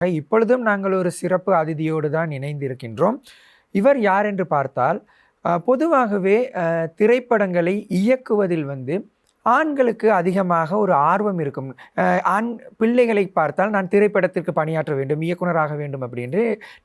இப்பொழுதும் நாங்கள் ஒரு சிறப்பு அதிதியோடு தான் இணைந்திருக்கின்றோம். இவர் யார் என்று பார்த்தால் பொதுவாகவே திரைப்படங்களை இயக்குவதில் வந்து ஆண்களுக்கு அதிகமாக ஒரு ஆர்வம் இருக்கும். ஆண் பிள்ளைகளை பார்த்தால் நான் திரைப்படத்திற்கு பணியாற்ற வேண்டும் இயக்குனராக வேண்டும் அப்படின்னு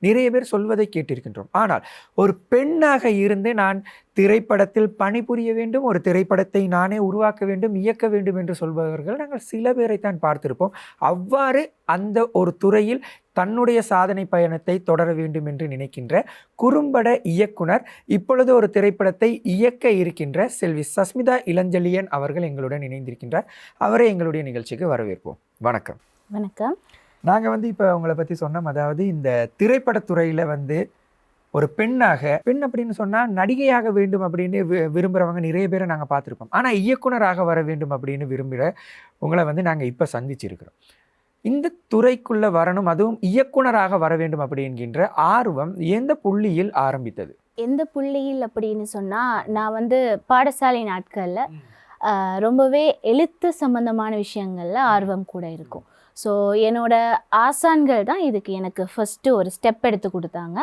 நிறைய பேர் சொல்வதை கேட்டிருக்கின்றோம். ஆனால் ஒரு பெண்ணாக இருந்து நான் திரைப்படத்தில் பணிபுரிய வேண்டும் ஒரு திரைப்படத்தை நானே உருவாக்க வேண்டும் இயக்க வேண்டும் என்று சொல்பவர்கள் நாங்கள் சில பேரை தான் பார்த்திருப்போம். அவ்வாறு அந்த ஒரு துறையில் தன்னுடைய சாதனை பயணத்தை தொடர வேண்டும் என்று நினைக்கின்ற குறும்பட இயக்குனர் இப்பொழுது ஒரு திரைப்படத்தை இயக்க இருக்கின்ற செல்வி சஸ்மிதா இளஞ்செழியன் அவர்கள் எங்களுடன் இணைந்திருக்கின்றார். அவரை எங்களுடைய நிகழ்ச்சிக்கு வரவேற்போம். வணக்கம். வணக்கம். நாங்கள் வந்து இப்போ உங்களை பற்றி சொன்னோம். அதாவது இந்த திரைப்படத்துறையில் வந்து ஒரு பெண்ணாக பெண் அப்படின்னு சொன்னால் நடிகையாக வேண்டும் அப்படின்னு விரும்புகிறவங்க நிறைய பேரை நாங்கள் பார்த்துருப்போம். ஆனால் இயக்குனராக வர வேண்டும் அப்படின்னு விரும்புகிற உங்களை வந்து நாங்கள் இப்போ சந்திச்சிருக்கிறோம். இந்த துறைக்குள்ளே வரணும் அதுவும் இயக்குனராக வர வேண்டும் அப்படிங்கின்ற ஆர்வம் எந்த புள்ளியில் ஆரம்பித்தது? எந்த புள்ளியில் அப்படின்னு சொன்னா நான் வந்து பாடசாலை நாட்கள்ல ரொம்பவே எழுத்து சம்பந்தமான விஷயங்கள்ல ஆர்வம் கூட இருக்கும். ஸோ என்னோட ஆசான்கள் தான் இதுக்கு எனக்கு ஃபர்ஸ்ட் ஒரு ஸ்டெப் எடுத்து கொடுத்தாங்க.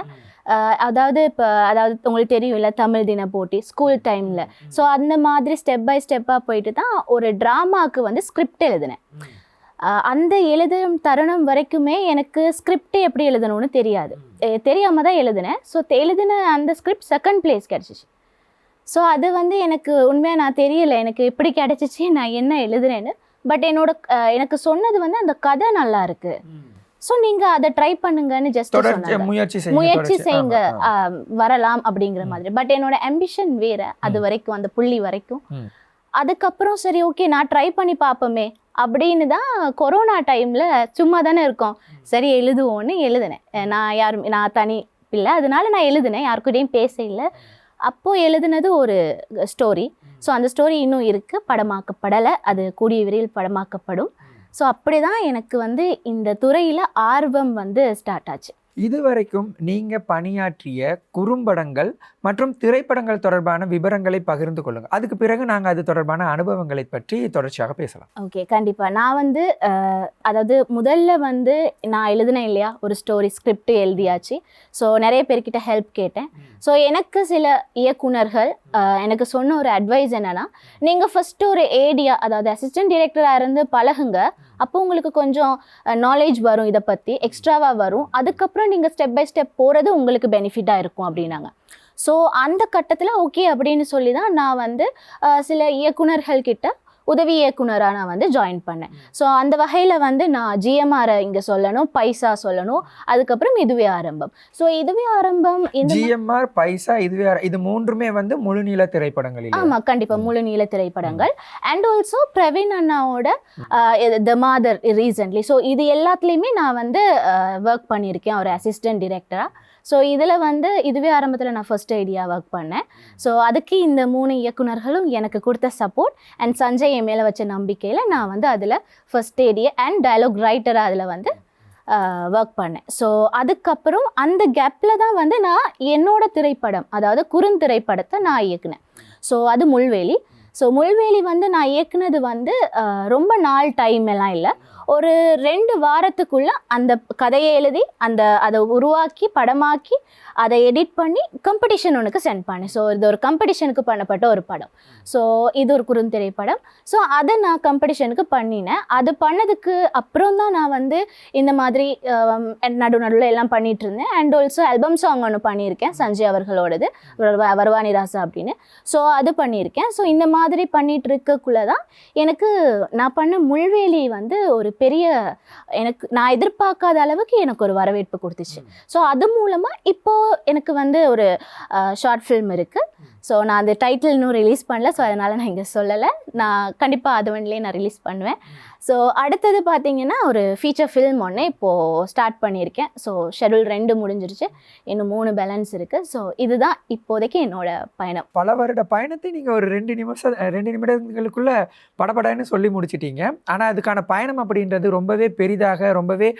அதாவது இப்போ அதாவது உங்களுக்கு தெரியும்ல தமிழ் தின போட்டி ஸ்கூல் டைமில் ஸோ அந்த மாதிரி ஸ்டெப் பை ஸ்டெப்பாக போயிட்டு தான் ஒரு ட்ராமாவுக்கு வந்து ஸ்கிரிப்ட் எழுதினேன். அந்த எழுதும் தருணம் வரைக்குமே எனக்கு ஸ்கிரிப்ட் எப்படி எழுதணும்னு தெரியாது. அஹ் தெரியாம தான் எழுதினேன். ஸோ எழுதின அந்த ஸ்கிரிப்ட் செகண்ட் பிளேஸ் கிடச்சிச்சு. ஸோ அது வந்து எனக்கு உண்மையாக நான் தெரியல. எனக்கு எப்படி கிடச்சிச்சு. நான் என்ன எழுதுனேன்னு. பட் என்னோட எனக்கு சொன்னது வந்து அந்த கதை நல்லா இருக்கு. ஸோ நீங்க அதை ட்ரை பண்ணுங்கன்னு ஜஸ்ட் முயற்சி செய்யுங்க, முயற்சி செய்யுங்க. வரலாம் அப்படிங்கிற. மாதிரி. பட் என்னோட அம்பிஷன் வேற. அது. வரைக்கும் அந்த புள்ளி வரைக்கும். அதுக்கப்புறம் சரி ஓகே நான் ட்ரை பண்ணி பார்ப்போமே. அப்படின்னு தான் கொரோனா டைம்ல சும்மா தானே இருக்கோம் சரி எழுதுவோன்னு எழுதினேன். நான் யாரும் நான் தனி பிள்ளை. அதனால நான் எழுதினேன். யாருக்கிட்டையும் பேச இல்லை அப்போ எழுதினது ஒரு ஸ்டோரி ஸோ அந்த ஸ்டோரி இன்னும் இருக்கு. படமாக்கப்படலை. அது கூடிய விரைவில் படமாக்கப்படும். ஸோ அப்படிதான் எனக்கு வந்து இந்த துறையில ஆர்வம் வந்து ஸ்டார்ட் ஆச்சு. இதுவரைக்கும் நீங்க பணியாற்றிய குறும்படங்கள் மற்றும் திரைப்படங்கள் தொடர்பான விவரங்களை பகிர்ந்து கொள்ளுங்க. அதுக்கு பிறகு நாங்க அது தொடர்பான அனுபவங்களை பற்றி தொடர்ச்சியாக பேசலாம். ஓகே கண்டிப்பா. நான் வந்து அதாவது முதல்ல வந்து நான் எழுதினேன் இல்லையா ஒரு ஸ்டோரி ஸ்கிரிப்ட் எழுதியாச்சு. ஸோ நிறைய பேர்கிட்ட ஹெல்ப் கேட்டேன். ஸோ எனக்கு சில இயக்குனர்கள் எனக்கு சொன்ன ஒரு அட்வைஸ் என்னன்னா நீங்க ஃபர்ஸ்ட் ஒரு ஏடியா அதாவது அசிஸ்டன்ட் டிரெக்டராக இருந்து பழகுங்க. அப்போ உங்களுக்கு கொஞ்சம் நாலேஜ் வரும் இதை பற்றி எக்ஸ்ட்ராவாக வரும். அதுக்கப்புறம் நீங்கள் ஸ்டெப் பை ஸ்டெப் போகிறது உங்களுக்கு பெனிஃபிட்டாக இருக்கும் அப்படின்னாங்க. ஸோ அந்த கட்டத்தில் ஓகே அப்படின்னு சொல்லி தான் நான் வந்து சில இயக்குனர்கள் கிட்ட உதவி இயக்குனராக நான் வந்து ஜாயின் பண்ணேன். ஸோ அந்த வகையில் வந்து நான் ஜிஎம்ஆரை இங்கே சொல்லணும் பைசா சொல்லணும். அதுக்கப்புறம் இதுவே ஆரம்பம். ஸோ இதுவே ஆரம்பம் ஜிஎம்ஆர் பைசா இதுவே இது மூன்றுமே வந்து முழுநீள திரைப்படங்கள் இல்லையா? ஆமா கண்டிப்பா ம். முழு நீள திரைப்படங்கள் அண்ட் ஆல்சோ பிரவீன் அண்ணாவோட த மாதர் ரீசன்ட்லி ஸோ இது எல்லாத்துலேயுமே நான் வந்து ஒர்க் பண்ணியிருக்கேன். ஒரு அசிஸ்டன்ட் டிரெக்டரா ஸோ இதில் வந்து இதுவே ஆரம்பத்தில் நான் ஃபர்ஸ்ட் ஐடியா ஒர்க் பண்ணேன். ஸோ அதுக்கு இந்த மூணு இயக்குனர்களும் எனக்கு கொடுத்த சப்போர்ட் அண்ட் சஞ்சய் என் மேலே வச்ச நம்பிக்கையில் நான் வந்து அதில் ஃபஸ்ட் ஐடியா அண்ட் டயலாக் ரைட்டராக அதில் வந்து ஒர்க் பண்ணேன். ஸோ அதுக்கப்புறம் அந்த கேப்பில் தான் வந்து நான் என்னோட திரைப்படம் அதாவது குறுந்திரைப்படத்தை நான் இயக்குனேன். ஸோ அது முள்வேலி. ஸோ முள்வேலி வந்து நான் இயக்குனது வந்து ரொம்ப நாள் டைம் எல்லாம் இல்லை. ஒரு ரெண்டு வாரத்துக்குள்ள அந்த கதையை எழுதி அந்த அதை உருவாக்கி படமாக்கி அதை எடிட் பண்ணி காம்படிஷன் ஒன்றுக்கு சென்ட் பண்ணேன். ஸோ இது ஒரு காம்படிஷனுக்கு பண்ணப்பட்ட ஒரு படம். ஸோ இது ஒரு குறுந்திரைப்படம் ஸோ அதை நான் காம்படிஷனுக்கு பண்ணினேன். அது பண்ணதுக்கு அப்புறம் தான் நான் வந்து இந்த மாதிரி நடு நடுவில் எல்லாம் பண்ணிட்டு இருந்தேன். அண்ட் ஆல்சோ ஆல்பம் சாங் ஒன்று பண்ணியிருக்கேன் சஞ்சய் அவர்களோடது. வருவானி ராசா அப்படின்னு. ஸோ அது பண்ணியிருக்கேன். ஸோ இந்த மாதிரி பண்ணிட்டு இருக்கக்குள்ள தான் எனக்கு நான் பண்ண முள்வேலி வந்து ஒரு பெரிய எனக்கு நான் எதிர்பார்க்காத அளவுக்கு எனக்கு ஒரு வரவேற்பு கொடுத்துச்சு. ஸோ அது மூலமாக இப்போது எனக்கு வந்து ஒரு ஷார்ட் ஃபில்ம் இருக்குது ஸோ நான் அந்த டைட்டில் இன்னும் ரிலீஸ் பண்ணல. ஸோ அதனால் நான் இங்கே சொல்லலை. நான் கண்டிப்பாக அது ஒன்றிலே நான் ரிலீஸ் பண்ணுவேன். ஸோ அடுத்தது பார்த்தீங்கன்னா ஒரு ஃபீச்சர் ஃபில்ம் ஒன்று இப்போது ஸ்டார்ட் பண்ணியிருக்கேன். ஸோ ஷெடியூல் ரெண்டு முடிஞ்சிருச்சு. இன்னும் மூணு பேலன்ஸ் இருக்குது ஸோ இதுதான் இப்போதைக்கு என்னோடய பயணம். பல வருட பயணத்தை நீங்கள் ஒரு ரெண்டு நிமிஷம் ரெண்டு நிமிடங்களுக்குள்ள படபடன்னு சொல்லி முடிச்சிட்டீங்க. ஆனால் அதுக்கான பயணம் அப்படின்றது ரொம்பவே பெரிதாக ரொம்பவே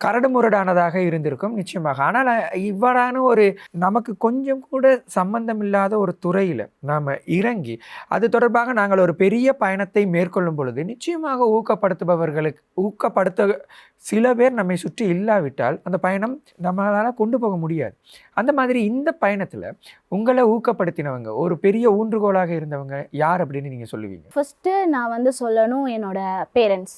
கரடுமுரடானதாக இருந்திருக்கும் நிச்சயமாக. ஆனால் இவ்வாறான ஒரு நமக்கு கொஞ்சம் கூட சம்பந்தம் இல்லாத ஒரு துறையில் நாம் இறங்கி அது தொடர்பாக நாங்கள் ஒரு பெரிய பயணத்தை மேற்கொள்ளும் பொழுது நிச்சயமாக ஊக்கப்படுத்துபவர்களுக்கு ஊக்கப்படுத்த சில பேர் நம்மை சுற்றி இல்லாவிட்டால் அந்த பயணம் நம்மளால் கொண்டு போக முடியாது. அந்த மாதிரி இந்த பயணத்தில் உங்களை ஊக்கப்படுத்தினவங்க ஒரு பெரிய ஊன்றுகோலாக இருந்தவங்க யார் அப்படின்னு நீங்கள் சொல்லுவீங்க? ஃபஸ்ட்டு நான் வந்து சொல்லணும் என்னோட பேரண்ட்ஸ்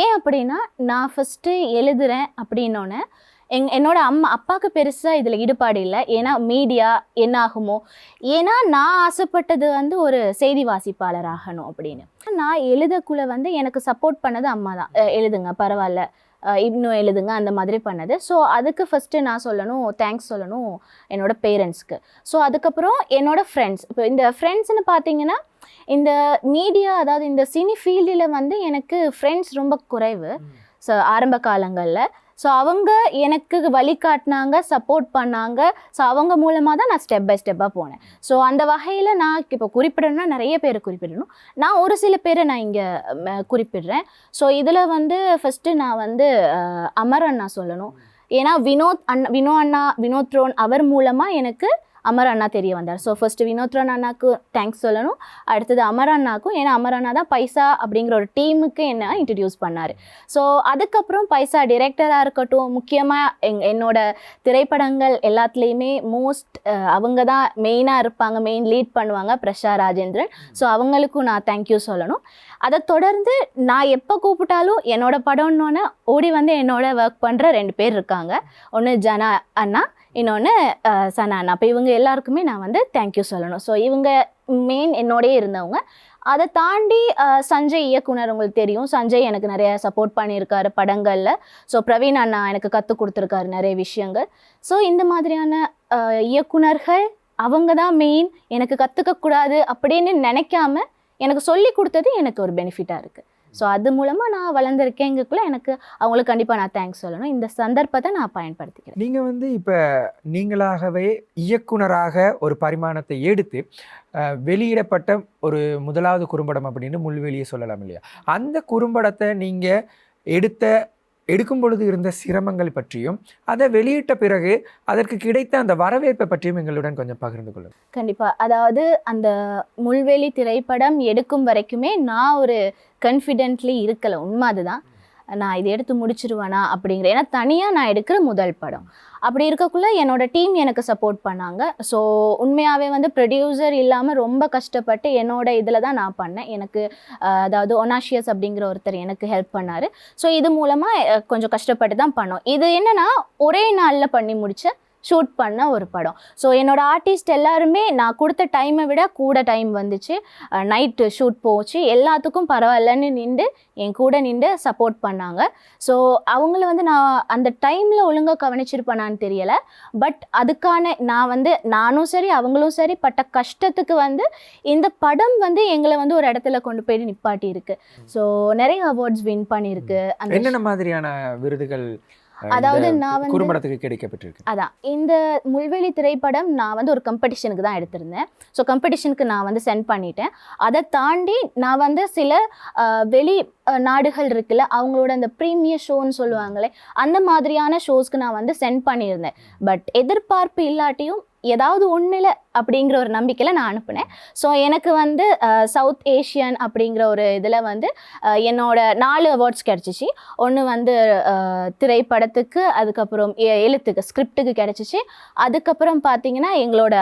ஏன் அப்படின்னா நான் ஃபஸ்ட்டு எழுதுறேன் அப்படின்னோடனே எங் என்னோட அம்மா அப்பாவுக்கு பெருசாக இதில் ஈடுபாடு இல்லை. ஏன்னா மீடியா என்ன ஆகுமோ ஏன்னா நான் ஆசைப்பட்டது வந்து ஒரு செய்தி வாசிப்பாளர் ஆகணும் அப்படின்னு. நான் எழுதக்குள்ள வந்து எனக்கு சப்போர்ட் பண்ணது அம்மா தான். எழுதுங்க பரவாயில்ல இன்னும் எழுதுங்க அந்த மாதிரி பண்ணது. ஸோ அதுக்கு ஃபஸ்ட்டு நான் சொல்லணும் தேங்க்ஸ் சொல்லணும் என்னோட பேரண்ட்ஸ்க்கு ஸோ அதுக்கப்புறம் என்னோட ஃப்ரெண்ட்ஸ் இப்போ இந்த ஃப்ரெண்ட்ஸ்னு பார்த்தீங்கன்னா இந்த மீடியா அதாவது இந்த சினி ஃபீல்டில் வந்து எனக்கு ஃப்ரெண்ட்ஸ் ரொம்ப குறைவு. ஸோ ஆரம்ப காலங்களில். ஸோ அவங்க எனக்கு வழிகாட்டினாங்க சப்போர்ட் பண்ணாங்க. ஸோ அவங்க மூலமாக தான் நான் ஸ்டெப் பை ஸ்டெப்பாக போனேன். ஸோ அந்த வகையில் நான் இப்போ குறிப்பிடணும்னா நிறைய பேரை குறிப்பிடணும். நான் ஒரு சில பேரை நான் இங்கே குறிப்பிடுறேன். ஸோ இதில் வந்து ஃபஸ்ட்டு நான் வந்து அமர் அண்ணா சொல்லணும். ஏன்னா வினோத் அண்ணா வினோ அண்ணா வினோத் ரோன் அவர் மூலமாக எனக்கு அமர் அண்ணா தெரிய வந்தார். ஸோ ஃபஸ்ட்டு வினோத்ரன் அண்ணாக்கு தேங்க்ஸ் சொல்லணும். அடுத்தது அமர் அண்ணாக்கும் ஏன்னா அமர் அண்ணா தான் பைசா அப்படிங்கிற ஒரு டீமுக்கு என்ன இன்ட்ரடியூஸ் பண்ணார். ஸோ அதுக்கப்புறம் பைசா டிரெக்டராக இருக்கட்டும் முக்கியமாக எங் என்னோட திரைப்படங்கள் எல்லாத்துலேயுமே மோஸ்ட் அவங்க தான் மெயினாக இருப்பாங்க மெயின் லீட் பண்ணுவாங்க பிரஷா ராஜேந்திரன். ஸோ அவங்களுக்கும் நான் தேங்க்யூ சொல்லணும். அதை தொடர்ந்து நான் எப்போ கூப்பிட்டாலும் என்னோட படம்னோன்னே ஓடி வந்து என்னோட ஒர்க் பண்ணுற ரெண்டு பேர் இருக்காங்க. ஒன்று ஜனா அண்ணா இன்னொன்று சனா அண்ணா அப்போ இவங்க எல்லாருக்குமே நான் வந்து தேங்க்யூ சொல்லணும். ஸோ இவங்க மெயின் என்னோடயே இருந்தவங்க. அதை தாண்டி சஞ்சய் இயக்குனர் உங்களுக்கு தெரியும். சஞ்சய் எனக்கு நிறைய சப்போர்ட் பண்ணியிருக்காரு படங்களில். ஸோ பிரவீன் அண்ணா எனக்கு கற்றுக் கொடுத்துருக்காரு நிறைய விஷயங்கள். ஸோ இந்த மாதிரியான இயக்குனர்கள் அவங்க தான் மெயின் எனக்கு கற்றுக்கக்கூடாது அப்படின்னு நினைக்காம எனக்கு சொல்லி கொடுத்தது எனக்கு ஒரு பெனிஃபிட்டாக இருக்குது ஸோ அது மூலமாக நான் வளர்ந்துருக்கேங்கக்குள்ள எனக்கு அவங்களுக்கு கண்டிப்பாக நான் தேங்க்ஸ் சொல்லணும். இந்த சந்தர்ப்பத்தை நான் பயன்படுத்திக்கிறேன். நீங்கள் வந்து இப்போ நீங்களாகவே இயக்குனராக ஒரு பரிமாணத்தை எடுத்து வெளியிடப்பட்ட ஒரு முதலாவது குறும்படம் அப்படின்னு முள்வெளியே சொல்லலாம் இல்லையா? அந்த குறும்படத்தை நீங்கள் எடுத்த எடுக்கும் பொழுது இருந்த சிரமங்கள் பற்றியும் அதை வெளியிட்ட பிறகு அதற்கு கிடைத்த அந்த வரவேற்பை பற்றியும் எங்களுடன் கொஞ்சம் பகிர்ந்து கொள்ளும் கண்டிப்பாக அதாவது அந்த முள்வெளி திரைப்படம் எடுக்கும் வரைக்குமே நான் ஒரு கன்ஃபிடென்ட்லி இருக்கலை. உண்மை அதுதான். நான் இதை எடுத்து முடிச்சிருவேனா அப்படிங்கிற ஏன்னா தனியாக நான் எடுக்கிற முதல் படம். அப்படி இருக்கக்குள்ள என்னோட டீம் எனக்கு சப்போர்ட் பண்ணாங்க. ஸோ உண்மையாகவே வந்து ப்ரொடியூசர் இல்லாமல் ரொம்ப கஷ்டப்பட்டு என்னோட இதில் தான் நான் பண்ணேன். எனக்கு அதாவது ஒனாஷியஸ் அப்படிங்கிற ஒருத்தர் எனக்கு ஹெல்ப் பண்ணார். ஸோ இது மூலமாக கொஞ்சம் கஷ்டப்பட்டு தான் பண்ணோம். இது என்னென்னா ஒரே நாளில் பண்ணி முடித்த ஷூட் பண்ண ஒரு படம். ஸோ என்னோட ஆர்டிஸ்ட் எல்லாருமே நான் கொடுத்த டைமை விட கூட டைம் வந்துச்சு. நைட்டு ஷூட் போச்சு. எல்லாத்துக்கும் பரவாயில்லன்னு நின்று என் கூட நின்று சப்போர்ட் பண்ணாங்க. ஸோ அவங்கள வந்து நான் அந்த டைமில் ஒழுங்காக கவனிச்சிருப்பேனான்னு தெரியலை. பட் அதுக்கான நான் வந்து நானும் சரி அவங்களும் சரி பட்ட கஷ்டத்துக்கு வந்து இந்த படம் வந்து எங்களை வந்து ஒரு இடத்துல கொண்டு போய் நிப்பாட்டி இருக்கு ஸோ நிறைய அவார்ட்ஸ் வின் பண்ணியிருக்கு. அந்த என்னென்ன மாதிரியான விருதுகள் அதாவது நான் வந்து குறும்படத்துக்கு கிடைக்கப்பட்டிருக்கு. அதான் இந்த முள்வெளி திரைப்படம் நான் வந்து ஒரு காம்படிஷனுக்கு தான் எடுத்திருந்தேன். ஸோ காம்படிஷனுக்கு நான் வந்து சென்ட் பண்ணிட்டேன். அதை தாண்டி நான் வந்து சில வெளி நாடுகள் இருக்குல்ல அவங்களோட அந்த ப்ரீமியர் ஷோன்னு சொல்லுவாங்களே அந்த மாதிரியான ஷோஸ்க்கு நான் வந்து சென்ட் பண்ணியிருந்தேன். பட் எதிர்பார்ப்பு இல்லாட்டியும் ஏதாவது ஒன்றில் அப்படிங்கிற ஒரு நம்பிக்கையில் நான் அனுப்புனேன். ஸோ எனக்கு வந்து சவுத் ஏஷியன் அப்படிங்கிற ஒரு இதில் வந்து என்னோட நாலு அவார்ட்ஸ் கிடச்சிச்சு. ஒன்று வந்து திரைப்படத்துக்கு அதுக்கப்புறம் எ- எழுத்துக்கு ஸ்கிரிப்டுக்கு கிடச்சிச்சு. அதுக்கப்புறம் பார்த்தீங்கன்னா எங்களோட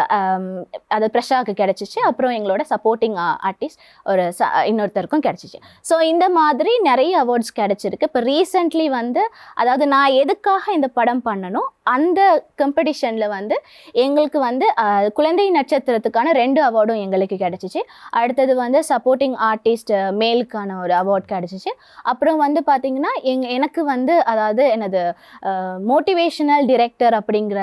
அது பிரஷாவுக்கு கிடச்சிச்சு. அப்புறம் எங்களோட சப்போர்ட்டிங் ஆர்டிஸ்ட் ஒரு ச இன்னொருத்தருக்கும் கிடச்சிச்சு. ஸோ இந்த மாதிரி நிறைய அவார்ட்ஸ் கிடச்சிருக்கு. இப்போ ரீசெண்ட்லி வந்து அதாவது நான் எதுக்காக இந்த படம் பண்ணணும் அந்த காம்படிஷனில் வந்து எங்களுக்கு வந்து குழந்தை குழந்தை நட்சத்திரத்துக்கான ரெண்டு அவார்டும் எங்களுக்கு கிடச்சிச்சு. அடுத்தது வந்து சப்போர்ட்டிங் ஆர்டிஸ்ட் மேலுக்கான ஒரு அவார்ட் கிடச்சிச்சு. அப்புறம் வந்து பார்த்தீங்கன்னா எங் எனக்கு வந்து அதாவது எனது மோட்டிவேஷனல் டிரெக்டர் அப்படிங்கிற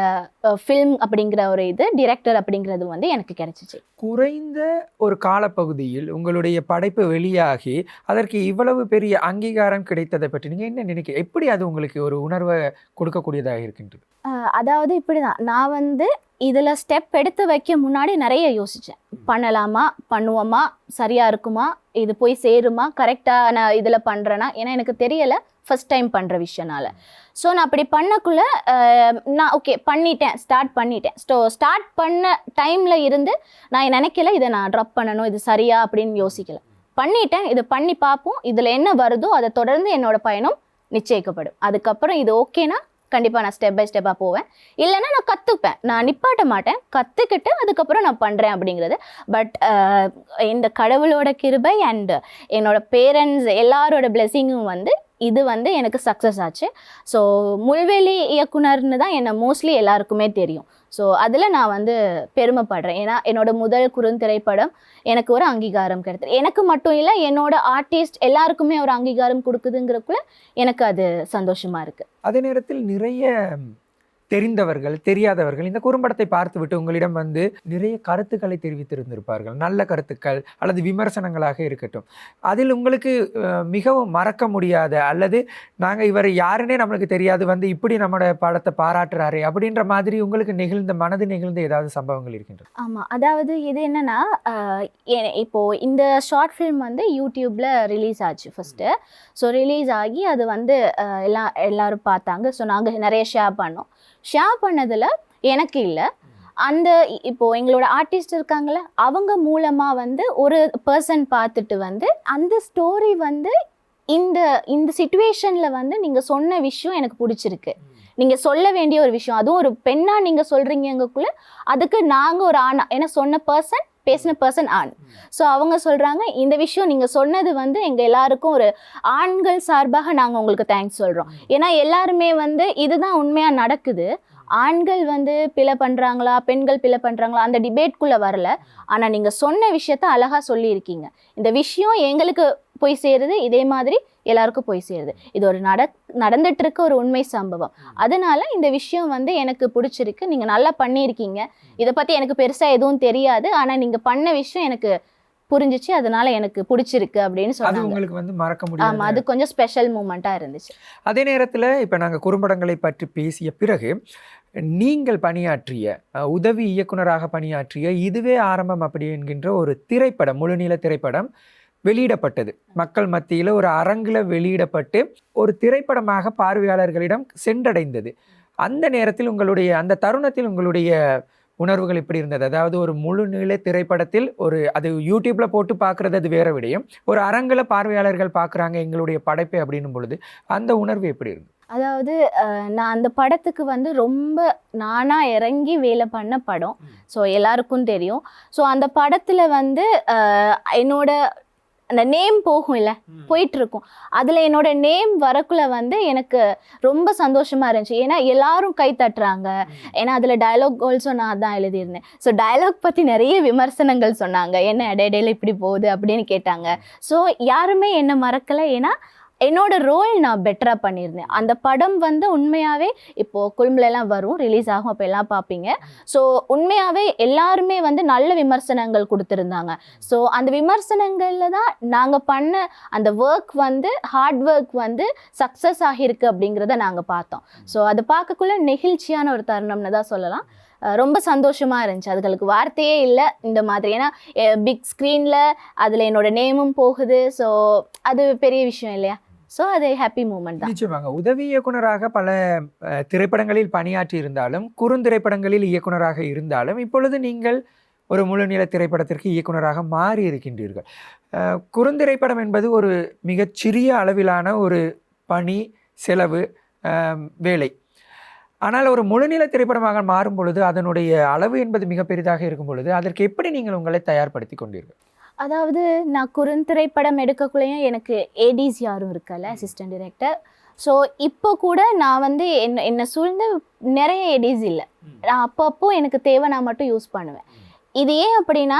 ஃபில்ம் அப்படிங்கிற ஒரு இது டிரெக்டர் அப்படிங்கிறது வந்து எனக்கு கிடச்சிச்சு. குறைந்த ஒரு காலப்பகுதியில் உங்களுடைய படைப்பு வெளியாகி அதற்கு இவ்வளவு பெரிய அங்கீகாரம் கிடைத்ததை பற்றி நீங்கள் என்ன நினைக்க எப்படி அது உங்களுக்கு ஒரு உணர்வை கொடுக்கக்கூடியதாக இருக்கின்றது? அதாவது இப்படி தான் நான் வந்து இதில் ஸ்டெப் எடுத்து வைக்க முன்னாடி நிறைய யோசித்தேன் பண்ணலாமா? பண்ணுவோமா? சரியாக இருக்குமா? இது போய் சேருமா? கரெக்டாக நான் இதில் பண்ணுறேன்னா ஏன்னா எனக்கு தெரியலை ஃபஸ்ட் டைம் பண்ணுற விஷயனால. ஸோ நான் அப்படி பண்ணக்குள்ளே நான் ஓகே பண்ணிட்டேன். ஸ்டார்ட் பண்ணிட்டேன். ஸோ ஸ்டார்ட் பண்ண டைமில் இருந்து நான் நினைக்கல இதை நான் ட்ராப் பண்ணணும் இது சரியா அப்படின்னு யோசிக்கல. பண்ணிட்டேன். இது பண்ணி பார்ப்போம். இதில் என்ன வருதோ அதை தொடர்ந்து என்னோடய பயணம் நிச்சயிக்கப்படும். அதுக்கப்புறம் இது ஓகேனா கண்டிப்பாக நான் ஸ்டெப் பை ஸ்டெப்பாக போவேன். இல்லைன்னா நான் கற்றுப்பேன் நான் நிப்பாட்ட மாட்டேன். கற்றுக்கிட்டு அதுக்கப்புறம் நான் பண்ணுறேன் அப்படிங்கிறது. பட் இந்த கடவுளோட கிருபை அண்ட் என்னோடய பேரண்ட்ஸ் எல்லாரோட பிளெஸிங்கும் வந்து இது வந்து எனக்கு சக்ஸஸ் ஆச்சு. ஸோ முள்வெளி இயக்குனர்னு தான் என்னை மோஸ்ட்லி எல்லாருக்குமே தெரியும். ஸோ அதில் நான் வந்து பெருமைப்படுறேன். ஏன்னா என்னோட முதல் குறுந்திரைப்படம் எனக்கு ஒரு அங்கீகாரம் கிடைத்தது. எனக்கு மட்டும் இல்லை என்னோட ஆர்டிஸ்ட் எல்லாருக்குமே ஒரு அங்கீகாரம் கொடுக்குதுங்கிறக்குள்ள எனக்கு அது சந்தோஷமாக இருக்குது அதே நேரத்தில் நிறைய தெரிந்தவர்கள் தெரியாதவர்கள் இந்த குறும்படத்தை பார்த்துவிட்டு உங்களிடம் வந்து நிறைய கருத்துக்களை தெரிவித்திருந்திருப்பார்கள். நல்ல கருத்துக்கள் அல்லது விமர்சனங்களாக இருக்கட்டும். அதில் உங்களுக்கு மிகவும் மறக்க முடியாத அல்லது நாங்கள் இவர் யாருன்னே நம்மளுக்கு தெரியாது வந்து இப்படி நம்மளோட படத்தை பாராட்டுறாரே அப்படின்ற மாதிரி உங்களுக்கு நெகிழ்ந்த மனது நெகிழ்ந்த ஏதாவது சம்பவங்கள் இருக்கின்றன? ஆமாம் அதாவது இது என்னன்னா ஆஹ் எ- இப்போ இந்த ஷார்ட் ஃபிலிம் வந்து யூடியூப்ல ரிலீஸ் ஆச்சு ஃபர்ஸ்ட்டு. ஸோ ரிலீஸ் ஆகி அது வந்து ஆஹ் எல்லா எல்லாரும் பார்த்தாங்க. ஸோ நாங்கள் நிறைய ஷேர் பண்ணோம். ஷேர் பண்ணதில் எனக்கு இல்லை. அந்த இப்போது எங்களோட ஆர்டிஸ்ட் இருக்காங்கல்ல அவங்க மூலமாக வந்து ஒரு பர்சன் பார்த்துட்டு வந்து அந்த ஸ்டோரி வந்து இந்த இந்த சுச்சுவேஷனில் வந்து நீங்கள் சொன்ன விஷயம் எனக்கு பிடிச்சிருக்கு. நீங்கள் சொல்ல வேண்டிய ஒரு விஷயம் அதுவும் ஒரு பெண்ணாக நீங்கள் சொல்கிறீங்கங்கக்குள்ளே அதுக்கு நாங்கள் ஒரு ஆணா ஏன்னா சொன்ன பர்சன் பேசின பர்சன் ஆண். ஸோ அவங்க சொல்கிறாங்க இந்த விஷயம் நீங்கள் சொன்னது வந்து எங்கள் எல்லாருக்கும் ஒரு ஆண்கள் சார்பாக நாங்கள் உங்களுக்கு தேங்க்ஸ் சொல்கிறோம் ஏன்னா எல்லாருமே வந்து இதுதான் உண்மையாக நடக்குது. ஆண்கள் வந்து பிழை பண்ணுறாங்களா பெண்கள் பிழை பண்ணுறாங்களா அந்த டிபேட்குள்ளே வரல. ஆனால் நீங்கள் சொன்ன விஷயத்த அழகாக சொல்லியிருக்கீங்க. இந்த விஷயம் எங்களுக்கு போய் சேருது இதே மாதிரி எல்லாருக்கும் போய் சேருது. இது ஒரு நட நடந்துட்டு இருக்க ஒரு உண்மை சம்பவம். அதனால இந்த விஷயம் வந்து எனக்கு பிடிச்சிருக்கு. நீங்கள் நல்லா பண்ணியிருக்கீங்க. இதை பற்றி எனக்கு பெருசாக எதுவும் தெரியாது. ஆனால் நீங்கள் பண்ண விஷயம் எனக்கு புரிஞ்சிச்சு. அதனால எனக்கு பிடிச்சிருக்கு அப்படின்னு அது சொன்னாங்க. உங்களுக்கு வந்து மறக்க ஆமா முடியாது அது கொஞ்சம் ஸ்பெஷல் மூமெண்ட்டாக இருந்துச்சு. அதே நேரத்தில் இப்போ நாங்கள் குறும்படங்களை பற்றி பேசிய பிறகு நீங்கள் பணியாற்றிய உதவி இயக்குனராக பணியாற்றிய இதுவே ஆரம்பம் அப்படி என்கின்ற ஒரு திரைப்படம் முழுநீள திரைப்படம் வெளியிடப்பட்டது. மக்கள் மத்தியில் ஒரு அரங்கில் வெளியிடப்பட்டு ஒரு திரைப்படமாக பார்வையாளர்களிடம் சென்றடைந்தது. அந்த நேரத்தில் உங்களுடைய அந்த தருணத்தில் உங்களுடைய உணர்வுகள் எப்படி இருந்தது. அதாவது ஒரு முழு நீள திரைப்படத்தில் ஒரு அது யூடியூப்ல போட்டு பார்க்குறது அது வேற விடயம். ஒரு அரங்கில் பார்வையாளர்கள் பார்க்குறாங்க எங்களுடைய படைப்பை அப்படின்னும் பொழுது அந்த உணர்வு எப்படி இருந்தது? அதாவது நான் அந்த படத்துக்கு வந்து ரொம்ப நானாக இறங்கி வேலை பண்ண படம். ஸோ எல்லாருக்கும் தெரியும். ஸோ அந்த படத்தில் வந்து என்னோட அந்த நேம் போகும் இல்லை போயிட்டு இருக்கும் அதில் என்னோட நேம் வரக்குள்ள வந்து எனக்கு ரொம்ப சந்தோஷமா இருந்துச்சு. ஏன்னா எல்லாரும் கை தட்டுறாங்க. ஏன்னா அதில் டயலாக் ஆல்சோ நான் தான் எழுதியிருந்தேன். ஸோ டயலாக் பற்றி நிறைய விமர்சனங்கள் சொன்னாங்க. என்ன இடையிடையில இப்படி போகுது அப்படின்னு கேட்டாங்க. ஸோ யாருமே என்னை மறக்கலை. ஏன்னா என்னோட ரோல் நான் பெட்டராக பண்ணியிருந்தேன். அந்த படம் வந்து உண்மையாகவே இப்போது குழும்புலலாம் வரும் ரிலீஸ் ஆகும் அப்போ எல்லாம் பார்ப்பீங்க ஸோ உண்மையாகவே எல்லாருமே வந்து நல்ல விமர்சனங்கள் கொடுத்துருந்தாங்க. ஸோ அந்த விமர்சனங்களில் தான் நாங்கள் பண்ண அந்த ஒர்க் வந்து ஹார்ட் ஒர்க் வந்து சக்ஸஸ் ஆகியிருக்கு அப்படிங்கிறத நாங்கள் பார்த்தோம். ஸோ அது பார்க்கக்குள்ள நெகிழ்ச்சியான ஒரு தருணம்னு தான் சொல்லலாம். ரொம்ப சந்தோஷமாக இருந்துச்சு. அதுகளுக்கு வார்த்தையே இல்லை இந்த மாதிரி. ஏன்னா பிக் ஸ்க்ரீனில் அதில் என்னோட நேமும் போகுது. ஸோ அது பெரிய விஷயம் இல்லையா? ஸோ அது ஹாப்பி மூமெண்ட் தான். நிச்சயமாங்க உதவி இயக்குனராக பல திரைப்படங்களில் பணியாற்றி இருந்தாலும் குறுந்திரைப்படங்களில் இயக்குனராக இருந்தாலும் இப்பொழுது நீங்கள் ஒரு முழுநில திரைப்படத்திற்கு இயக்குனராக மாறி இருக்கின்றீர்கள். குறுந்திரைப்படம் என்பது ஒரு மிகச்சிறிய அளவிலான ஒரு பணி செலவு வேலை. ஆனால் ஒரு முழுநில திரைப்படமாக மாறும் பொழுது அதனுடைய அளவு என்பது மிக பெரிதாக இருக்கும் பொழுது அதற்கு எப்படி நீங்கள் உங்களை தயார்படுத்தி கொண்டீர்கள்? அதாவது நான் குறுந்திரைப்படம் எடுக்கக்குள்ளேயும் எனக்கு ஏடிஸ் யாரும் இருக்கல அசிஸ்டன்ட் டிரெக்டர் ஸோ இப்போ கூட நான் வந்து என்ன என்னை சூழ்ந்து நிறைய ஏடிஸ் இல்லை. நான் அப்பப்போ எனக்கு தேவை நான் மட்டும் யூஸ் பண்ணுவேன். இது ஏன் அப்படின்னா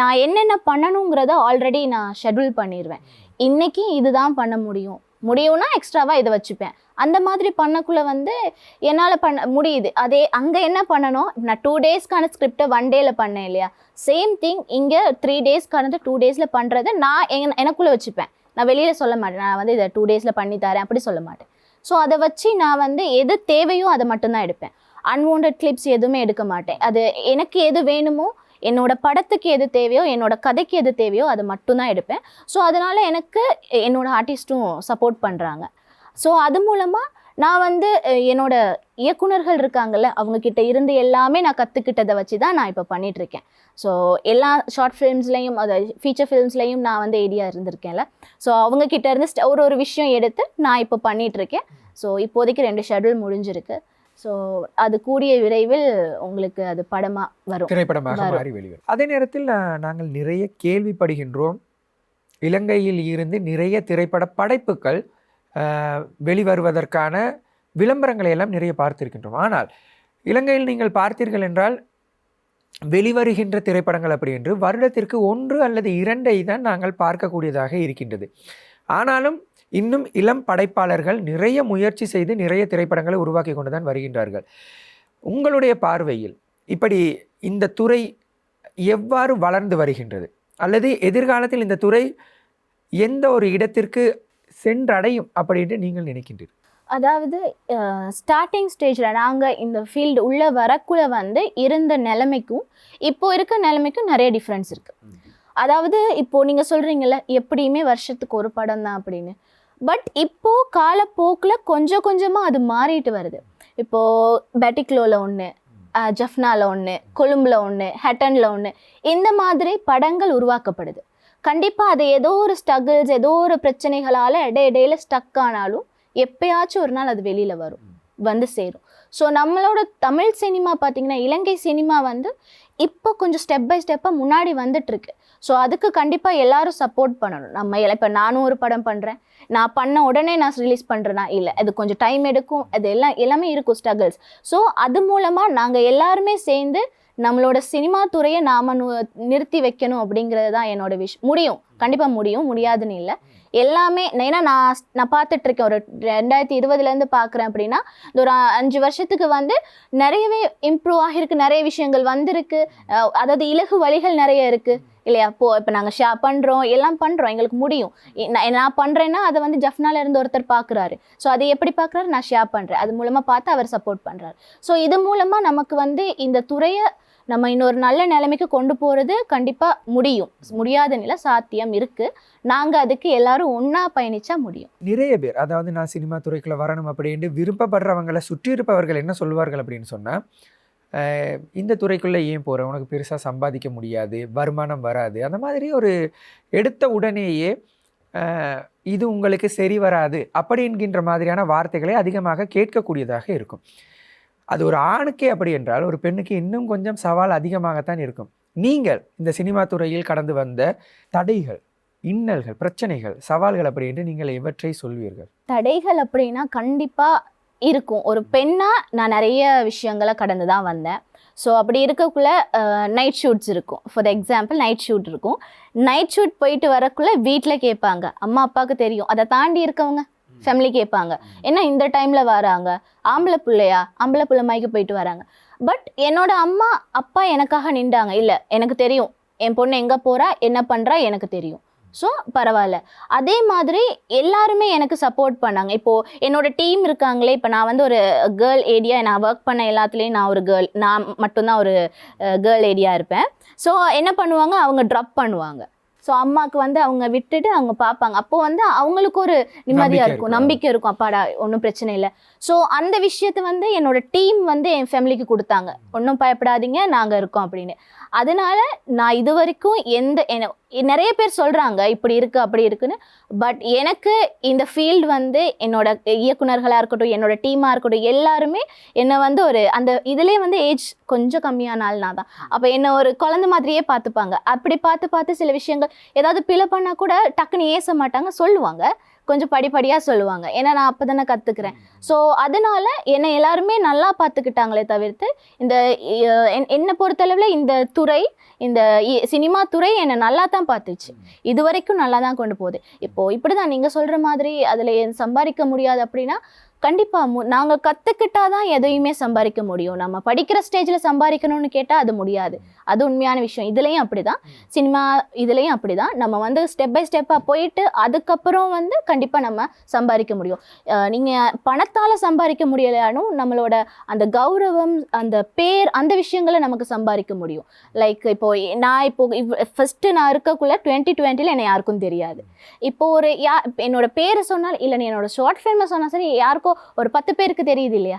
நான் என்னென்ன பண்ணணுங்கிறத ஆல்ரெடி நான் ஷெட்யூல் பண்ணிடுவேன் இன்னைக்கு இதுதான் பண்ண முடியும். முடியும்னா எக்ஸ்ட்ராவாக இதை வச்சுப்பேன். அந்த மாதிரி பண்ணக்குள்ளே வந்து என்னால் பண்ண முடியுது. அதே அங்கே என்ன பண்ணணும்? நான் டூ டேஸ்க்கான ஸ்கிரிப்டை ஒன் டேயில் பண்ணேன் இல்லையா? சேம் திங் இங்கே த்ரீ டேஸ்க்கானது டூ டேஸில் பண்ணுறத நான் என் எனக்குள்ளே வச்சுப்பேன். நான் வெளியில் சொல்ல மாட்டேன். நான் வந்து இதை டூ டேஸில் பண்ணி தரேன். அப்படி சொல்ல மாட்டேன். ஸோ அதை வச்சு நான் வந்து எது தேவையோ அதை மட்டும்தான் எடுப்பேன். அன்வான்ட் கிளிப்ஸ் எதுவுமே எடுக்க மாட்டேன். அது எனக்கு எது வேணுமோ என்னோட படத்துக்கு எது தேவையோ என்னோட கதைக்கு எது தேவையோ அதை மட்டும்தான் எடுப்பேன். ஸோ அதனால் எனக்கு என்னோட ஆர்டிஸ்ட்டும் சப்போர்ட் பண்ணுறாங்க ஸோ அது மூலமாக நான் வந்து அஹ், என்னோட இயக்குனர்கள் இருக்காங்கல்ல அவங்க கிட்ட இருந்து எல்லாமே நான் கற்றுக்கிட்டதை வச்சு தான் நான் இப்போ பண்ணிட்டு இருக்கேன் ஸோ எல்லா ஷார்ட் ஃபிலிம்ஸ்லையும் அது ஃபீச்சர் ஃபிலிம்ஸ்லையும் நான் வந்து ஐடியா இருந்திருக்கேன்ல. ஸோ அவங்க கிட்ட இருந்து ஒரு ஒரு விஷயம் எடுத்து நான் இப்போ பண்ணிட்டு இருக்கேன் ஸோ இப்போதைக்கு ரெண்டு ஷெட்யூல் முடிஞ்சிருக்கு. ஸோ அது கூடிய விரைவில் உங்களுக்கு அது படமாக வரும். திரைப்படமாக. மாறி வெளிவரும். அதே நேரத்தில் நாங்கள் நிறைய கேள்விப்படுகின்றோம். இலங்கையில் இருந்து நிறைய திரைப்பட படைப்புகள் வெளிவருவதற்கான விளம்பரங்களை எல்லாம் நிறைய பார்த்திருக்கின்றோம். ஆனால் இலங்கையில் நீங்கள் பார்த்தீர்கள் என்றால் வெளிவருகின்ற திரைப்படங்கள் அப்படி என்று வருடத்திற்கு ஒன்று அல்லது இரண்டை தான் நாங்கள் பார்க்கக்கூடியதாக இருக்கின்றது. ஆனாலும் இன்னும் இளம் படைப்பாளர்கள் நிறைய முயற்சி செய்து நிறைய திரைப்படங்களை உருவாக்கி கொண்டு தான் வருகின்றார்கள். உங்களுடைய பார்வையில் இப்படி இந்த துறை எவ்வாறு வளர்ந்து வருகின்றது? அல்லது எதிர்காலத்தில் இந்த துறை எந்த ஒரு இடத்திற்கு சென்றடையும் அப்படின்ட்டு நீங்கள் நினைக்கின்றீர்கள். அதாவது ஸ்டார்டிங் ஸ்டேஜில் நாங்கள் இந்த ஃபீல்டு உள்ளே வரக்குள்ள வந்து இருந்த நிலைமைக்கும் இப்போ இருக்க நிலைமைக்கும் நிறைய டிஃப்ரென்ஸ் இருக்குது அதாவது இப்போது நீங்கள் சொல்கிறீங்கள எப்படியுமே வருஷத்துக்கு ஒரு படம் தான் அப்படின்னு. பட் இப்போ காலப்போக்கில் கொஞ்சம் கொஞ்சமாக அது மாறிட்டு வருது. இப்போது பெட்டிக்லோவில் ஒன்று ஜஃப்னாவில் ஒன்று கொழும்பில் ஒன்று ஹட்டனில் ஒன்று இந்த மாதிரி படங்கள் உருவாக்கப்படுது. கண்டிப்பாக அது ஏதோ ஒரு ஸ்ட்ரகிள்ஸ் ஏதோ ஒரு பிரச்சனைகளால் இடை இடையில ஸ்டக் ஆனாலும் எப்பயாச்சும் ஒரு நாள் அது வெளியில் வரும் வந்து சேரும். ஸோ நம்மளோட தமிழ் சினிமா பார்த்தீங்கன்னா இலங்கை சினிமா வந்து இப்போ கொஞ்சம் ஸ்டெப் பை ஸ்டெப்பாக முன்னாடி வந்துட்டுருக்கு. ஸோ அதுக்கு கண்டிப்பாக எல்லாரும் சப்போர்ட் பண்ணணும். நம்ம இப்போ நானும் ஒரு படம் பண்ணுறேன் நான் பண்ண உடனே நான் ரிலீஸ் பண்ணுறேனா இல்லை. அது கொஞ்சம் டைம் எடுக்கும். அது எல்லாம் எல்லாமே இருக்கும் ஸ்ட்ரகிள்ஸ் ஸோ அது மூலமாக நாங்கள் எல்லாருமே சேர்ந்து நம்மளோட சினிமா துறையை நாம் நு- நிறுத்தி வைக்கணும் அப்படிங்கிறது தான் என்னோட விஷ் முடியும். கண்டிப்பாக முடியும். முடியாதுன்னு இல்லை. எல்லாமே ஏன்னா நான் நான் பார்த்துட்ருக்கேன். ஒரு ரெண்டாயிரத்தி இருபதுலேருந்து பார்க்குறேன் அப்படின்னா இந்த ஒரு அஞ்சு வருஷத்துக்கு வந்து நிறையவே இம்ப்ரூவ் ஆகிருக்கு நிறைய விஷயங்கள் வந்திருக்கு. அதாவது இலகு வழிகள் நிறைய இருக்குது இல்லையா? போ இப்போ நாங்கள் ஷேர் பண்ணுறோம் எல்லாம் பண்ணுறோம் எங்களுக்கு முடியும். நான் நான் பண்ணுறேன்னா அதை வந்து ஜஃப்னால இருந்து ஒருத்தர் பார்க்குறாரு. ஸோ அதை எப்படி பார்க்குறாரு? நான் ஷேர் பண்ணுறேன் அது மூலமாக பார்த்து அவர் சப்போர்ட் பண்ணுறாரு ஸோ இது மூலமாக நமக்கு வந்து இந்த துறையை நம்ம இன்னொரு நல்ல நிலைமைக்கு கொண்டு போகிறது கண்டிப்பாக முடியும். முடியாத நிலை சாத்தியம் இருக்குது நாங்கள் அதுக்கு எல்லாரும் ஒன்றா பயணிச்சா முடியும். நிறைய பேர் அதாவது நான் சினிமா துறைக்குள்ளே வரணும் அப்படின்ட்டு விருப்பப்படுறவங்களை சுற்றி இருப்பவர்கள் என்ன சொல்வார்கள் அப்படின்னு சொன்னால் இந்த துறைக்குள்ளே ஏன் போகிற உனக்கு பெருசாக சம்பாதிக்க முடியாது வருமானம் வராது. அந்த மாதிரி ஒரு எடுத்த உடனேயே இது உங்களுக்கு சரி வராது அப்படி என்கின்ற மாதிரியான வார்த்தைகளை அதிகமாக கேட்கக்கூடியதாக இருக்கும். அது ஒரு ஆணுக்கே அப்படி என்றால் ஒரு பெண்ணுக்கு இன்னும் கொஞ்சம் சவால் அதிகமாகத்தான் இருக்கும். நீங்கள் இந்த சினிமா துறையில் கடந்து வந்த தடைகள் இன்னல்கள் பிரச்சனைகள் சவால்கள் அப்படி என்று நீங்கள் எவற்றை சொல்வீர்கள்? தடைகள் அப்படின்னா கண்டிப்பாக இருக்கும். ஒரு பெண்ணாக நான் நிறைய விஷயங்களை கடந்து தான் வந்தேன். ஸோ அப்படி இருக்கக்குள்ள நைட் ஷூட்ஸ் இருக்கும். ஃபார் எக்ஸாம்பிள் நைட் ஷூட் இருக்கும். நைட் ஷூட் போயிட்டு வரக்குள்ளே வீட்டில் கேட்பாங்க. அம்மா அப்பாவுக்கு தெரியும். அதை தாண்டி இருக்கவங்க ஃபேமிலி கேட்பாங்க. ஏன்னா இந்த டைமில் வராங்க. ஆம்பளை பிள்ளையா? ஆம்பளை பிள்ளை மாய்க்கு போயிட்டு வராங்க. பட் என்னோட அம்மா அப்பா எனக்காக நின்றாங்க. இல்லை எனக்கு தெரியும். என் பொண்ணு எங்கே போகிறா என்ன பண்ணுறா எனக்கு தெரியும். ஸோ பரவாயில்ல. அதே மாதிரி எல்லாருமே எனக்கு சப்போர்ட் பண்ணாங்க. இப்போது என்னோட டீம் இருக்காங்களே. இப்போ நான் வந்து ஒரு கேர்ள் ஏரியா நான் ஒர்க் பண்ண எல்லாத்துலேயும் நான் ஒரு கேர்ள் நான் மட்டும்தான் ஒரு கேர்ள் ஏரியா இருப்பேன். ஸோ என்ன பண்ணுவாங்க? அவங்க ட்ராப் பண்ணுவாங்க. ஸோ அம்மாவுக்கு வந்து அவங்க விட்டுட்டு அவங்க பார்ப்பாங்க அப்போ வந்து அவங்களுக்கு ஒரு நிம்மதியாக இருக்கும். இருக்கும். நம்பிக்கை இருக்கும். அப்பாடா ஒன்றும் பிரச்சனை இல்லை. ஸோ அந்த விஷயத்தை வந்து என்னோட டீம் வந்து என் ஃபேமிலிக்கு கொடுத்தாங்க. ஒன்றும் பயப்படாதீங்க நாங்கள் இருக்கோம் அப்படின்னு. அதனால நான் இது வரைக்கும் எந்த நிறைய பேர் சொல்கிறாங்க இப்படி இருக்குது அப்படி இருக்குன்னு. பட் எனக்கு இந்த ஃபீல்டு வந்து என்னோட இயக்குனர்களாக இருக்கட்டும் என்னோட டீமாக இருக்கட்டும் எல்லாருமே என்னை வந்து ஒரு அந்த இதுலேயே வந்து ஏஜ் கொஞ்சம் கம்மியான ஆள் தான். அப்போ என்னை ஒரு குழந்தை மாதிரியே பார்த்துப்பாங்க. அப்படி பார்த்து பார்த்து சில விஷயங்கள் ஏதாவது பிழை பண்ணால் கூட டக்குன்னு ஏச மாட்டாங்க சொல்லுவாங்க. கொஞ்சம் படிப்படியாக சொல்லுவாங்க. ஏன்னா நான் அப்போ தானே கற்றுக்குறேன் ஸோ அதனால என்னை எல்லாருமே நல்லா பார்த்துக்கிட்டாங்களே தவிர்த்து இந்த என்- என்னை பொறுத்தளவில் இந்த துறை இந்த சினிமா துறை என்னை நல்லா தான் பார்த்துச்சு இது வரைக்கும் நல்லா தான் கொண்டு போகுது. இப்போது இப்படி தான் நீங்கள் சொல்கிற மாதிரி அதில் சம்பாதிக்க முடியாது அப்படின்னா கண்டிப்பாக மு நாங்கள் கற்றுக்கிட்டாதான் எதையுமே சம்பாதிக்க முடியும். நம்ம படிக்கிற ஸ்டேஜில் சம்பாதிக்கணும்னு கேட்டால் அது முடியாது. அது உண்மையான விஷயம். இதுலேயும் அப்படிதான். சினிமா இதுலேயும் அப்படிதான். நம்ம வந்து ஸ்டெப் பை ஸ்டெப்பாக போயிட்டு அதுக்கப்புறம் வந்து கண்டிப்பாக நம்ம சம்பாதிக்க முடியும். நீங்கள் பணத்தால் சம்பாதிக்க முடியலையானும் நம்மளோட அந்த கௌரவம் அந்த பேர் அந்த விஷயங்களை நமக்கு சம்பாதிக்க முடியும். லைக் இப்போ நான் இப்போ ஃபஸ்ட்டு நான் இருக்கக்குள்ள டுவெண்ட்டி டுவெண்ட்டியில் என்னை யாருக்கும் தெரியாது. இப்போ ஒரு யா என்னோட பேரை சொன்னால் இல்லை நீ என்னோட ஷார்ட் ஃபிலிமை சொன்னால் சரி யாருக்கும் யாருக்கோ ஒரு பத்து பேருக்கு தெரியுது இல்லையா?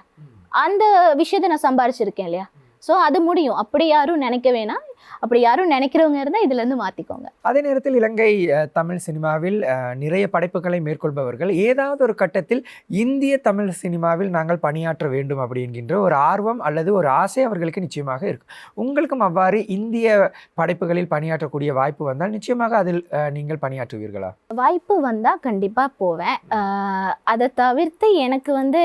அந்த விஷயத்தை நான் சம்பாரிச்சிருக்கேன் இல்லையா? ஸோ அது முடியும். அப்படி யாரும் நினைக்க வேணாம். அப்படி யாரும் நினைக்கிறவங்க இருந்தால் இதுலேருந்து மாற்றிக்கோங்க அதே நேரத்தில் இலங்கை தமிழ் சினிமாவில் நிறைய படைப்புகளை மேற்கொள்பவர்கள் ஏதாவது ஒரு கட்டத்தில் இந்திய தமிழ் சினிமாவில் நாங்கள் பணியாற்ற வேண்டும் அப்படி என்கின்ற ஒரு ஆர்வம் அல்லது ஒரு ஆசை அவர்களுக்கு நிச்சயமாக இருக்கும். உங்களுக்கும் அவ்வாறு இந்திய படைப்புகளில் பணியாற்றக்கூடிய வாய்ப்பு வந்தால் நிச்சயமாக அதில் நீங்கள் பணியாற்றுவீர்களா? வாய்ப்பு வந்தால் கண்டிப்பாக போவேன். அதை தவிர்த்து எனக்கு வந்து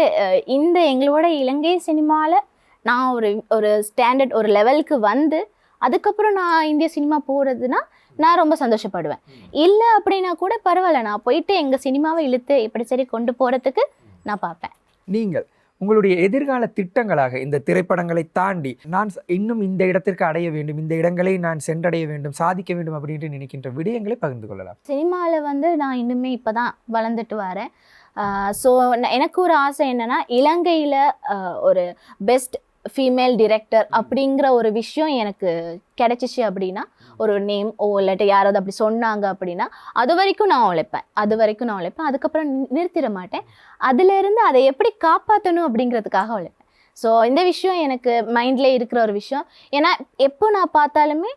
இந்த எங்களோட இலங்கை சினிமாவில் நான் ஒரு ஒரு ஸ்டாண்டர்ட் ஒரு லெவலுக்கு வந்து அதுக்கப்புறம் நான் இந்திய சினிமா போகிறதுனா நான் ரொம்ப சந்தோஷப்படுவேன். இல்லை அப்படின்னா கூட பரவாயில்ல நான் போயிட்டு எங்கள் சினிமாவை இழுத்து இப்படி சரி கொண்டு போகிறதுக்கு நான் பார்ப்பேன். நீங்கள் உங்களுடைய எதிர்கால திட்டங்களாக இந்த திரைப்படங்களை தாண்டி நான் இன்னும் இந்த இடத்திற்கு அடைய வேண்டும் இந்த இடங்களை நான் சென்றடைய வேண்டும் சாதிக்க வேண்டும் அப்படின்ட்டு நினைக்கின்ற விடயங்களை பகிர்ந்து கொள்ளலாம். சினிமாவில் வந்து நான் இன்னுமே இப்போ தான் வளர்ந்துட்டு வரேன். ஸோ எனக்கு ஒரு ஆசை என்னென்னா இலங்கையில் ஒரு பெஸ்ட் ஃபீமேல் டிரெக்டர் அப்படிங்கிற ஒரு விஷயம் எனக்கு கிடைச்சிச்சு அப்படின்னா ஒரு நேம் ஓ இல்லாட்டி யாராவது அப்படி சொன்னாங்க அப்படின்னா அது வரைக்கும் நான் உழைப்பேன். அது வரைக்கும் நான் உழைப்பேன். அதுக்கப்புறம் நிறுத்திட மாட்டேன். அதிலிருந்து அதை எப்படி காப்பாற்றணும் அப்படிங்கிறதுக்காக உழைப்பேன். ஸோ இந்த விஷயம் எனக்கு மைண்டில் இருக்கிற ஒரு விஷயம். ஏன்னா எப்போ நான் பார்த்தாலுமே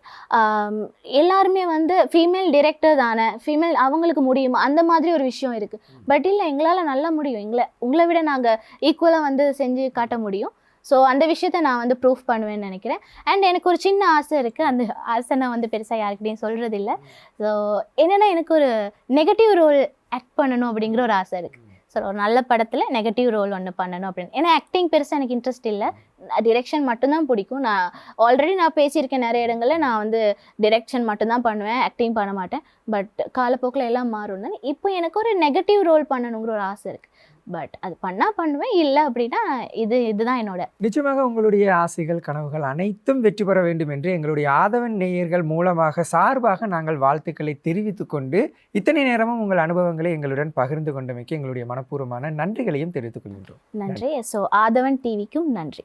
எல்லாருமே வந்து ஃபீமேல் டிரெக்டர் தானே. ஃபீமேல் அவங்களுக்கு முடியுமா? அந்த மாதிரி ஒரு விஷயம் இருக்குது பட் இல்லை எங்களால் நல்லா முடியும். எங்களை உங்களை விட நாங்கள் ஈக்குவலாக வந்து செஞ்சு காட்ட முடியும். ஸோ அந்த விஷயத்த நான் வந்து ப்ரூஃப் பண்ணுவேன்னு நினைக்கிறேன். அண்ட் எனக்கு ஒரு சின்ன ஆசை இருக்குது அந்த ஆசை நான் வந்து பெருசாக யாருக்கிட்டையும் சொல்கிறது இல்லை ஸோ என்னென்னா எனக்கு ஒரு நெகட்டிவ் ரோல் ஆக்ட் பண்ணணும் அப்படிங்கிற ஒரு ஆசை இருக்குது ஸோ ஒரு நல்ல படத்தில் நெகட்டிவ் ரோல் ஒன்று பண்ணணும் அப்படின்னு. ஏன்னா ஆக்டிங் பெருசாக எனக்கு இன்ட்ரெஸ்ட் இல்லை. டிரெக்ஷன் மட்டும்தான் பிடிக்கும். நான் ஆல்ரெடி நான் பேசியிருக்கேன் நிறைய இடங்களில் நான் வந்து டிரெக்ஷன் மட்டும்தான் பண்ணுவேன். ஆக்டிங் பண்ண மாட்டேன். பட் காலப்போக்கில் எல்லாம் மாறும்னு. இப்போ எனக்கு ஒரு நெகட்டிவ் ரோல் பண்ணணுங்கிற ஒரு ஆசை இருக்குது பட் அது பண்ணால் பண்ணுவேன் இல்லை அப்படின்னா இது இதுதான் என்னோட. நிச்சயமாக உங்களுடைய ஆசைகள் கனவுகள் அனைத்தும் வெற்றி பெற வேண்டும் என்று எங்களுடைய ஆதவன் நேயர்கள் மூலமாக சார்பாக நாங்கள் வாழ்த்துக்களை தெரிவித்துக் கொண்டு இத்தனை நேரமும் உங்கள் அனுபவங்களை எங்களுடன் பகிர்ந்து கொண்டமைக்கு எங்களுடைய மனப்பூர்வமான நன்றிகளையும் தெரிவித்துக் கொள்கின்றோம். நன்றி. ஸோ ஆதவன் டிவிக்கும் நன்றி.